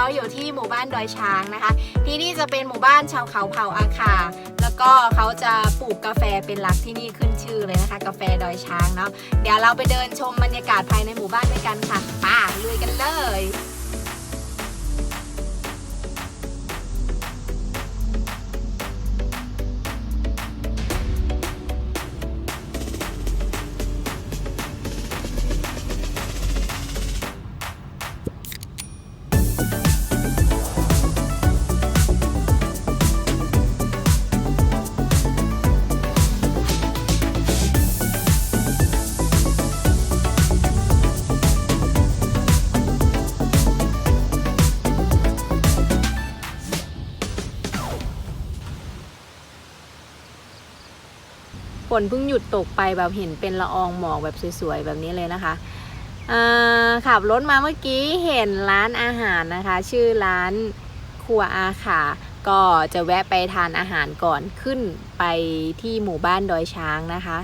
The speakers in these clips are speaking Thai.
ก็อยู่ที่หมู่บ้านดอยช้างนะคะ ที่นี่จะเป็นหมู่บ้านชาวเขาเผ่าอาคา แล้วก็เขาจะปลูกกาแฟเป็นหลักที่นี่ขึ้นชื่อเลยนะคะ กาแฟดอยช้างเนาะเดี๋ยวเราไปเดินชมบรรยากาศภายในหมู่บ้านด้วยกันค่ะป่าลุยกันเลย ฝนเพิ่งหยุดตกไปแบบเห็นเป็นละอองหมอกแบบสวยๆแบบนี้เลยนะคะขับรถมาเมื่อกี้เห็นร้านอาหารนะคะ ชื่อร้านครัวอาขาก็จะแวะไปทานอาหารก่อนขึ้นไปที่หมู่บ้านดอยช้างนะคะ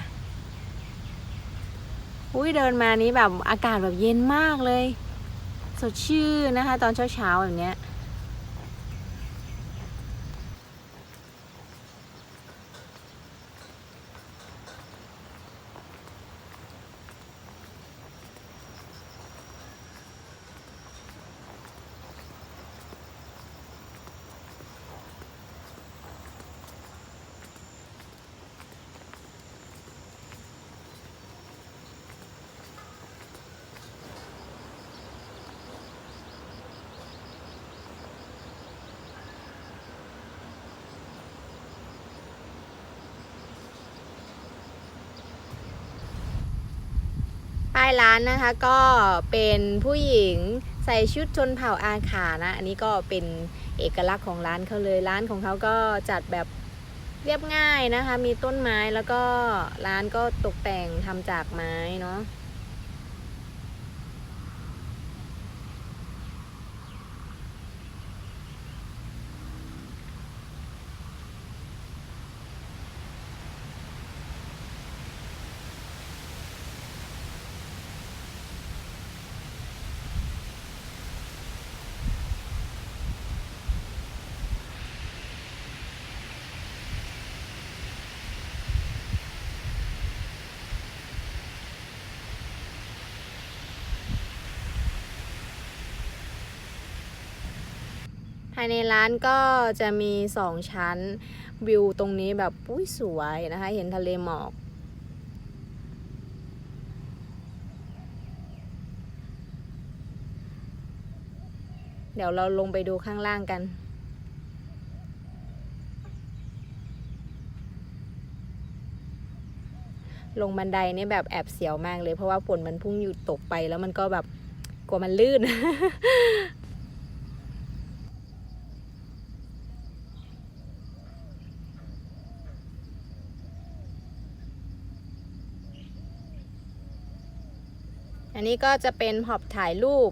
อุ้ยเดินมานี้แบบอากาศแบบเย็นมากเลย สดชื่นนะคะ ตอนเช้าๆแบบเนี้ย ป้ายร้านนะคะก็เป็นผู้หญิงใส่ชุดชนเผ่าอาขานะ อันนี้ก็เป็นเอกลักษณ์ของร้านเขาเลยร้านของเขาก็จัดแบบเรียบง่ายนะคะ มีต้นไม้แล้วก็ร้านก็ตกแต่งทำจากไม้เนาะ ภายในร้านก็จะมีสองชั้นวิวตรงนี้แบบปุ้ยสวยนะคะ เห็นทะเลหมอกเดี๋ยวเราลงไปดูข้างล่างกัน ลงบันไดนี่แบบแอบเสียวมากเลยเพราะว่าฝนมันพุ่งอยู่ตกไปแล้วมันก็แบบกลัวมันลื่น อันนี้ก็จะเป็นหอบถ่ายรูป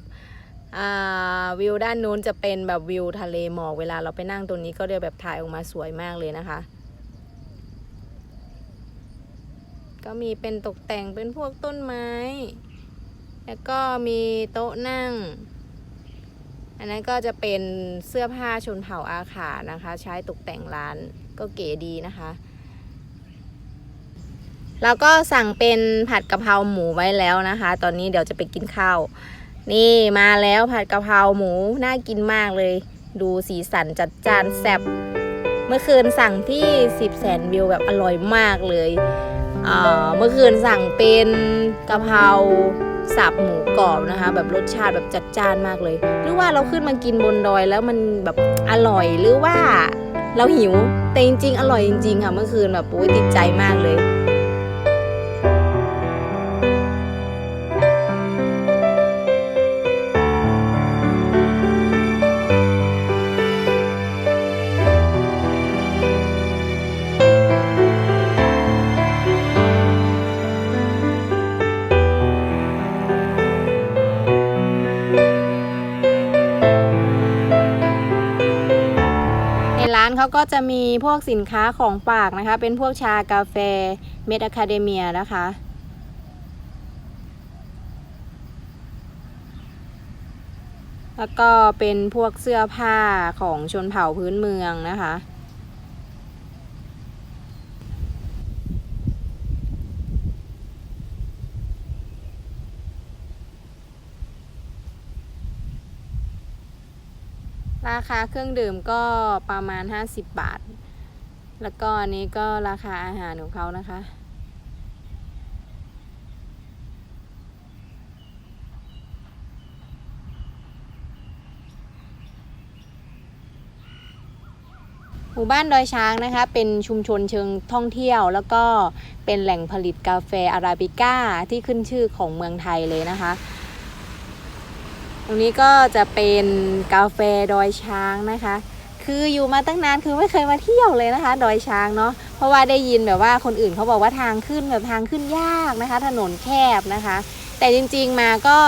อ่าวิวด้านนู้นจะเป็นแบบวิวทะเลหมอกเวลาเราไปนั่งตรงนี้ก็เดี๋ยวแบบถ่ายออกมาสวยมากเลยนะคะ ก็มีเป็นตกแต่งเป็นพวกต้นไม้ แล้วก็มีโต๊ะนั่ง อันนั้นก็จะเป็นเสื้อผ้าชนเผ่าอาขานะคะ ใช้ตกแต่งร้านก็เก๋ดีนะคะ แล้วก็สั่งเป็นผัดกะเพราหมูไว้แล้วนะคะ ตอนนี้เดี๋ยวจะไปกินข้าว นี่มาแล้วผัดกะเพราหมูน่ากินมากเลย ดูสีสันจัดจานแซ่บเมื่อคืนสั่งที่ 10แสนวิวแบบอร่อยมากเลยเอ่อเมื่อคืนสั่งเป็นกะเพราสับหมูกรอบนะคะ แบบรสชาติแบบจัดจ้านมากเลย หรือว่าเราขึ้นมากินบนดอยแล้วมันแบบอร่อยหรือว่าเราหิวแต่จริงๆ อร่อยจริงๆค่ะเมื่อคืนแบบโอ้ยติดใจมากเลย แล้วก็จะมีพวกสินค้าของฝากนะคะ เป็นพวกชากาแฟเมดอะคาเดเมียนะคะแล้วก็เป็นพวกเสื้อผ้าของชนเผ่าพื้นเมืองนะคะ ราคาเครื่องดื่มก็ประมาณ 50 บาท แล้วก็อันนี้ก็ราคาอาหารของเขานะคะ หมู่บ้านดอยช้างนะคะ เป็นชุมชนเชิงท่องเที่ยว แล้วก็เป็นแหล่งผลิตกาแฟอาราบิก้าที่ขึ้นชื่อของเมืองไทยเลยนะคะ ตรงนี้ก็จะเป็นกาแฟดอยช้างนะคะ คืออยู่มาตั้งนานคือไม่เคยมาเที่ยวเลยนะคะ ดอยช้างเนาะ เพราะว่าได้ยินแบบว่าคนอื่นเขาบอกว่าทางขึ้นแบบทางขึ้นยากนะคะ ถนนแคบนะคะ แต่จริงๆมาก็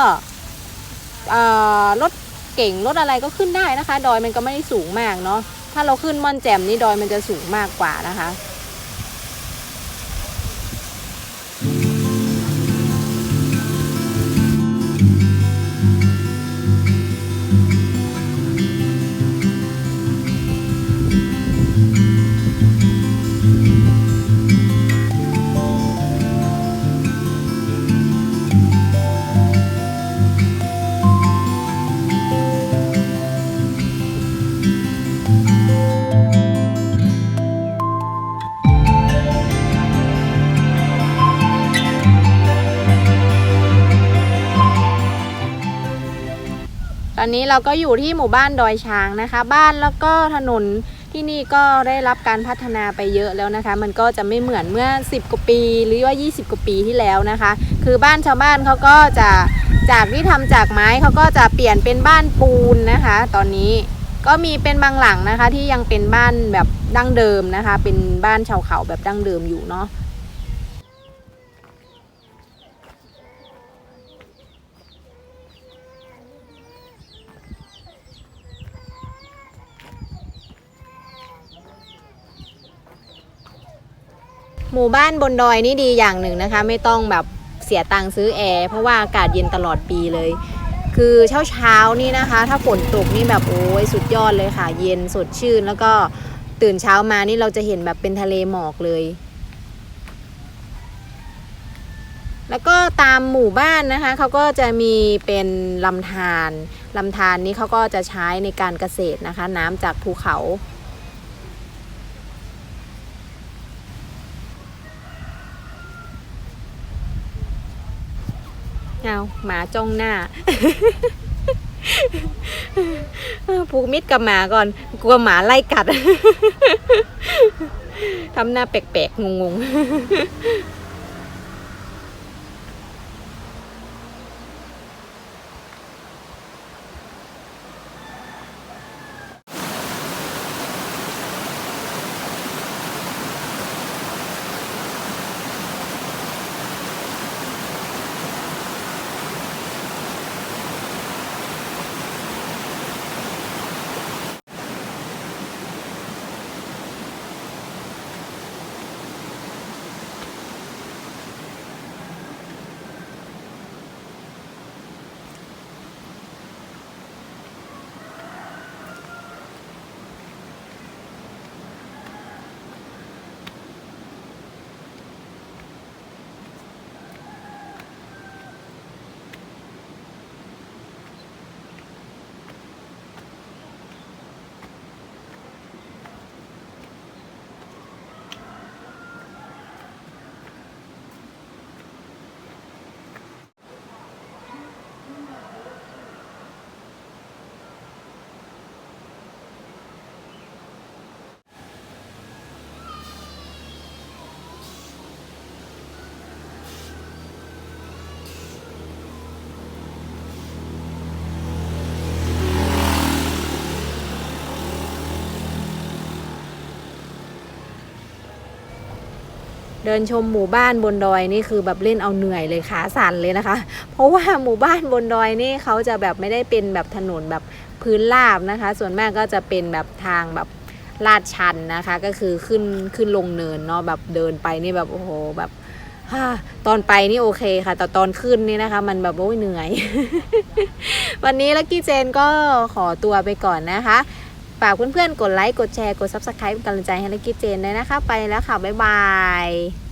รถเก่งรถอะไรก็ขึ้นได้นะคะ ดอยมันก็ไม่ได้สูงมากเนาะ ถ้าเราขึ้นม่อนแจ่มนี่ดอยมันจะสูงมากกว่านะคะ อนนี้เราก็อยู่ที่หมู่บ้านดอยช้างนะคะ บ้านแล้วก็ถนนที่นี่ก็ได้รับการพัฒนาไปเยอะแล้วนะคะ มันก็จะไม่เหมือนเมื่อ 10กว่าปีหรือว่า 20กว่าปีที่แล้วนะคะ คือบ้านชาวบ้านเขาก็จะจากที่ทำจากไม้เขาก็จะเปลี่ยนเป็นบ้านปูนนะคะ ตอนนี้ก็มีเป็นบางหลังนะคะที่ยังเป็นบ้านแบบดั้งเดิมนะคะ เป็นบ้านชาวเขาแบบดั้งเดิมอยู่เนาะ หมู่บ้านบนดอยนี่ดีอย่างหนึ่งนะคะ ไม่ต้องแบบเสียตังค์ซื้อแอร์เพราะว่าอากาศเย็นตลอดปีเลย คือเช้าเช้านี่นะคะ ถ้าฝนตกนี่แบบโอ้ยสุดยอดเลยค่ะ เย็นสดชื่นแล้วก็ตื่นเช้ามานี่เราจะเห็นแบบเป็นทะเลหมอกเลย แล้วก็ตามหมู่บ้านนะคะเขาก็จะมีเป็นลำธารลำธารนี้เขาก็จะใช้ในการเกษตรนะคะ น้ำจากภูเขา เอาหมาจ้องหน้าผูกมิดกับหมาก่อน กลัวหมาไล่กัดทำหน้าแปลกๆงงๆ เดินชมหมู่บ้านบนดอยนี่คือแบบเล่นเอาเหนื่อยเลยขาสั่นเลยนะคะ เพราะว่าหมู่บ้านบนดอยนี่เขาจะแบบไม่ได้เป็นแบบถนนแบบพื้นราบนะคะ ส่วนมากก็จะเป็นแบบทางแบบลาดชันนะคะ ก็คือขึ้นขึ้นลงเนินเนาะแบบเดินไปนี่แบบโอ้โหแบบฮ่าตอนไปนี่โอเคค่ะ แต่ตอนขึ้นนี่นะคะ มันแบบโอ้ยเหนื่อย วันนี้ลักกี้เจนก็ขอตัวไปก่อนนะคะ ฝากเพื่อนๆ กดไลค์ กดแชร์ กด Subscribe เป็นกำลังใจให้ลักกีเจนด้วยนะคะ ไปแล้วค่ะ บ๊ายบาย